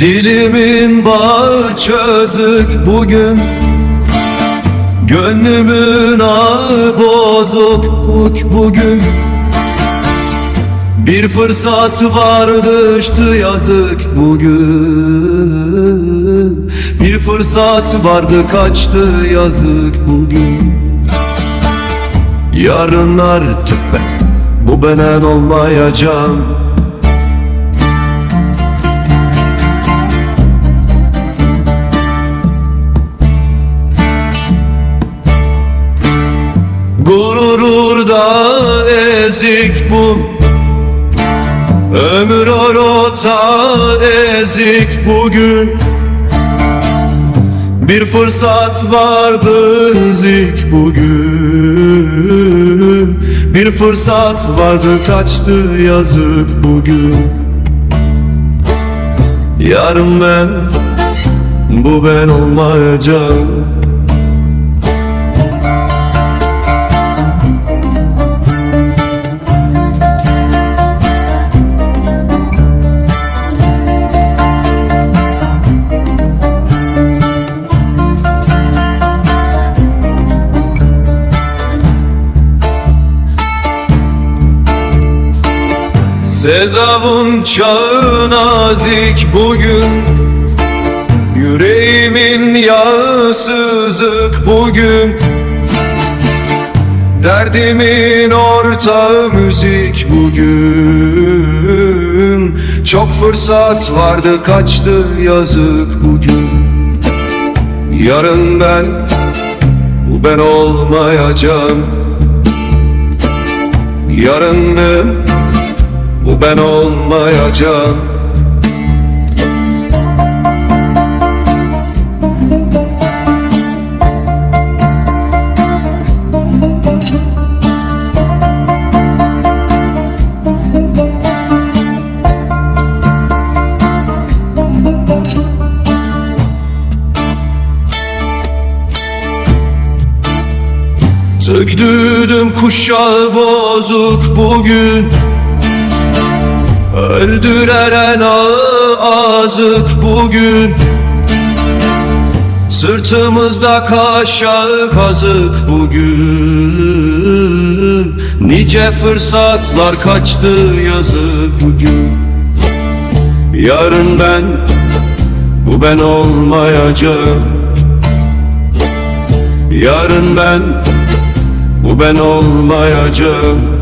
Dilimin bağı çözük bugün. Gönlümün ağı bozuk buk bugün. Bir fırsat vardı işte yazık bugün. Bir fırsat vardı kaçtı yazık bugün. Yarınlar tüpe bu benen olmayacağım Gururda ezik bu. Ömür orota ezik bugün. Bir fırsat vardı ezik bugün. Bir fırsat vardı kaçtı yazık bugün. Yarın ben bu ben olmayacağım Sezavun çağı nazik bugün. Yüreğimin yağı sızık bugün. Derdimin ortağı müzik bugün. Çok fırsat vardı kaçtı yazık bugün. Yarın ben bu ben olmayacağım. Yarın ben bu ben olmayacağım. Söktürdüm kuşağı bozuk bugün Öldüreren ağı azık bugün. Sırtımızda kaşağı kazık bugün. Nice fırsatlar kaçtı yazık bugün. Yarın ben bu ben olmayacağım. Yarın ben bu ben olmayacağım